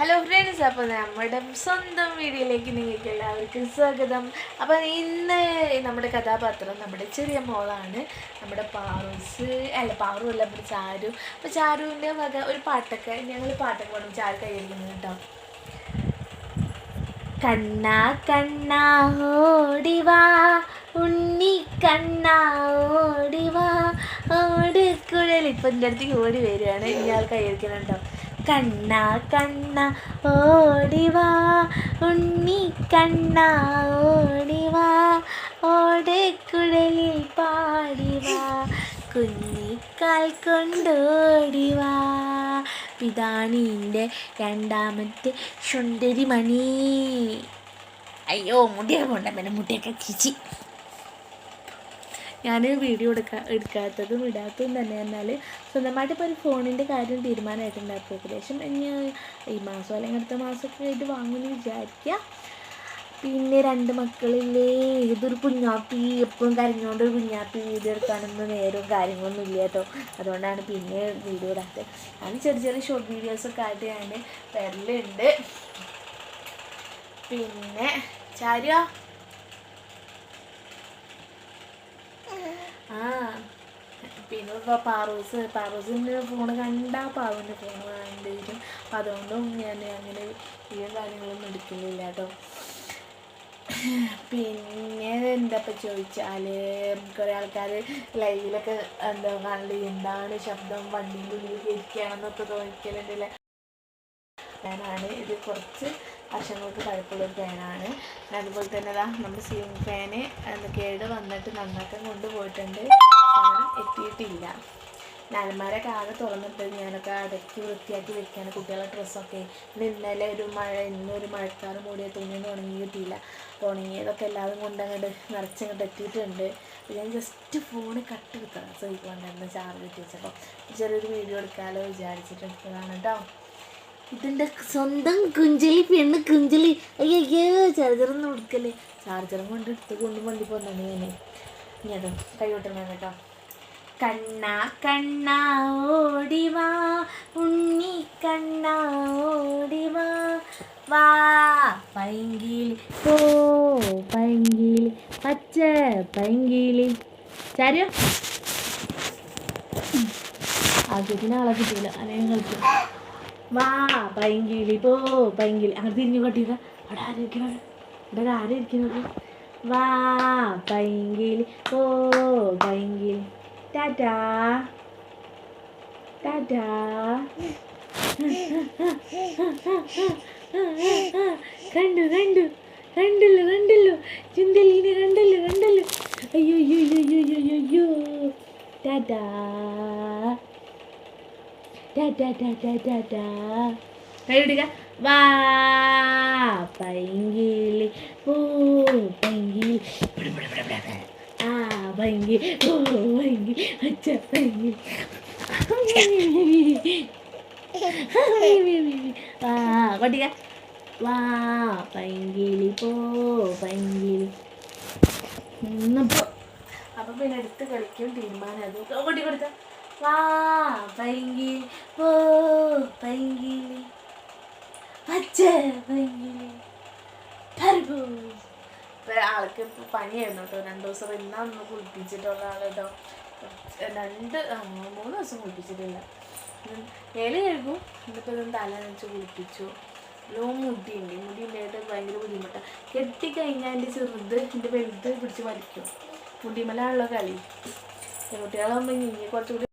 Hello friends അപ്പോൾ നമ്മുടെ സ്വന്തം വീഡിയോയിലേക്ക് നിങ്ങൾക്ക് എല്ലാവർക്കും സ്വാഗതം. അപ്പോൾ ഇന്ന് നമ്മുടെ കഥാപാത്രം നമ്മുടെ ചെറിയ മോളാണ്. നമ്മുടെ പാറൂസ് അല്ല പാറു അല്ല നമ്മുടെ ചാരു. അപ്പോൾ ചാരുവിന്റെ വക ഒരു പാട്ടൊക്കെ ഞങ്ങൾ പാട്ടൊക്കെ പാടും ചാരു കയ്യിരിക്കുന്നത് കേട്ടോ. കണ്ണാ കണ്ണാ ഓടിവാ ഉണ്ണി കണ്ണാ ഓടിവാ ഓടിക്കുഴൽ ഇപ്പം എന്റെ അടുത്തേക്ക് ഓടി വരികയാണ്. ഇയാൾ കയ്യിരിക്കുന്നുണ്ടോ കണ്ണാ കണ്ണ ഓടിവാ ഉണ്ണി കണ്ണ ഓടിവാ ഓടക്കുഴലിൽ പാടിവാ കുഞ്ഞിക്കാൽ കൊണ്ടോടിവാ പിതാണീന്റെ രണ്ടാമത്തെ സുന്ദരി മണി അയ്യോ മുടിയൊക്കെ കൊണ്ടാ പിന്നെ മുടിയൊക്കെ ചിച്ചി ഞാൻ വീഡിയോ എടുക്കാ എടുക്കാത്തതും ഇടാത്തതും തന്നെ എന്നാൽ സ്വന്തമായിട്ട് ഇപ്പോൾ ഒരു ഫോണിന്റെ കാര്യം തീരുമാനമായിട്ടുണ്ടായിരുന്നു ഏകദേശം ഈ മാസം അല്ലെങ്കിൽ അടുത്ത മാസമൊക്കെ ആയിട്ട് വാങ്ങുമെന്ന് വിചാരിക്കുക പിന്നെ രണ്ട് മക്കളില്ലേ ഏതൊരു കുഞ്ഞാപ്പി എപ്പോഴും കരഞ്ഞുകൊണ്ട് ഒരു കുഞ്ഞാപ്പി വീഡിയോ എടുക്കാനൊന്നും നേരവും കാര്യങ്ങളൊന്നും ഇല്ല കേട്ടോ. അതുകൊണ്ടാണ് പിന്നെ വീഡിയോ ഇടാത്തത് ഞാൻ ചെറിയ ചെറിയ ഷോർട്ട് വീഡിയോസൊക്കെ ആയിട്ട് ഞാൻ വരലുണ്ട്. പിന്നെ ചാരിയ ആ. പിന്നെ ഇപ്പോൾ പാറൂസ് പാറൂസിന്റെ ഫോൺ കണ്ടാൽ പാറുവിന്റെ ഫോൺ വേണ്ടി വരും. അപ്പം അതുകൊണ്ടും ഞാൻ അങ്ങനെ ഈ കാര്യങ്ങളൊന്നും എടുക്കുന്നില്ല കേട്ടോ. പിന്നെ എന്താ ഇപ്പം ചോദിച്ചാൽ കുറേ ആൾക്കാർ ലൈവിലൊക്കെ എന്താ കണ്ട് എന്താണ് ശബ്ദം വണ്ടീന്റെ ഉള്ളിൽ ഇരിക്കുകയാണെന്നൊക്കെ തോന്നിക്കലുണ്ടല്ലേ ഞാനാണ് ഇത് കുറച്ച് വർഷങ്ങൾക്ക് പഴക്കമുള്ള ഒരു ഫാനാണ് അതുപോലെ തന്നെ ഇതാ നമ്മുടെ സീലിംഗ് ഫാന് കേട് വന്നിട്ട് നന്നാക്കാൻ കൊണ്ടുപോയിട്ടുണ്ട്. എത്തിയിട്ടില്ല. അലമാരൊക്കെ ആകെ തുറന്നിട്ട് ഞാനൊക്കെ അടക്കി വൃത്തിയാക്കി വെക്കുകയാണ് കുട്ടികളുടെ ഡ്രസ്സൊക്കെ ഇന്ന് ഇന്നലെ ഒരു മഴ ഇന്നൊരു മഴക്കാറ് മൂടിയ തുണിയൊന്നും ഉണങ്ങി കിട്ടിയില്ല. ഉണങ്ങിയതൊക്കെ എല്ലാവരും കൊണ്ട് അങ്ങോട്ട് നിറച്ചങ്ങോട്ട് എത്തിയിട്ടുണ്ട്. ഞാൻ ജസ്റ്റ് ഫോണ് കട്ട് എടുക്കണം സഹിക്കൊണ്ടായിരുന്നു ചാർജ് വെച്ചപ്പോൾ ചെറിയൊരു വീഡിയോ എടുക്കാമല്ലോ വിചാരിച്ചിട്ടുണ്ടാണ് കേട്ടോ ഇതിന്റെ സ്വന്തം കുഞ്ചലി പെണ്ണ് കുഞ്ചലി. അയ്യോ ചാർജറൊന്നും എടുക്കല്ലേ. ചാർജറും കൊണ്ട് എടുത്ത് കൊണ്ട് വണ്ടി പോന്നു ഞാൻ ഇനി അതോ കൈവിട്ടണം കേട്ടോ. കണ്ണ കണ്ണ ഓടിവാ ഉണ്ണി കണ്ണ ഓടിവാ വാ. പൈങ്കിളി. ഓ പൈങ്കിളി. പച്ച പൈങ്കിളി. ചാരിയോ ആദ്യത്തിന് ആളെ കിട്ടിയില്ല അല്ലെങ്കിൽ കളിക്കും. വാ പൈങ്കിളി പോ പൈങ്കിളി. അങ്ങനെ തിരിഞ്ഞു കട്ടിയത് അവിടെ ആരിക്കണം ഇവിടെ ആരിക്കുന്നത് വാ പൈങ്കിളി പോ പൈങ്കിളി. ടാറ്റാ. ടാറ്റാ. കണ്ടു കണ്ടു. കണ്ടല്ലോ കണ്ടല്ലോ. ചുന്തലീനെ കണ്ടല്ലോ കണ്ടല്ലോ. അയ്യോ അയ്യോ അയ്യോ അയ്യോ അയ്യോ. ടാറ്റാ. കൈവിടുക വാ പൈങ്കിളി. ഓ പൈങ്കിളി. ആ പൈങ്കിളി. ഓ പൈങ്കിളി. അച്ഛ പൈങ്കിളി. വാ കൊട്ടിക്ക വാ പൈങ്കിളി. പോ പൈങ്കിളി. ഇന്നിപ്പോ അപ്പൊ പിന്നെ എടുത്ത് കളിക്കും തീരുമാനം അത് കൊട്ടി കൊടുത്ത വാ പൈങ്കിളി പോ പൈങ്കിളി പച്ച പൈങ്കിളി ആൾക്ക് ഇപ്പോൾ പനിയായിരുന്നു കേട്ടോ. രണ്ടു ദിവസം ഇന്നാ ഒന്ന് കുളിപ്പിച്ചിട്ടുള്ള ആൾ കേട്ടോ. രണ്ട് മൂന്ന് ദിവസം കുളിപ്പിച്ചിട്ടില്ല. ഏല കഴുകും എന്നിട്ട് ഒന്ന് തല നനച്ച് കുളിപ്പിച്ചു. ലോ മുടിയുണ്ട്. മുടി ഉണ്ടായിട്ട് ഭയങ്കര ബുദ്ധിമുട്ടാണ് കെട്ടിക്കഴിഞ്ഞാൽ എന്റെ ചെറുത് എന്റെ വലുത് പിടിച്ച് വലിക്കും. മുടിമലാണല്ലോ കളി. കുട്ടികളാകുമ്പോൾ ഇനി കുറച്ചുകൂടി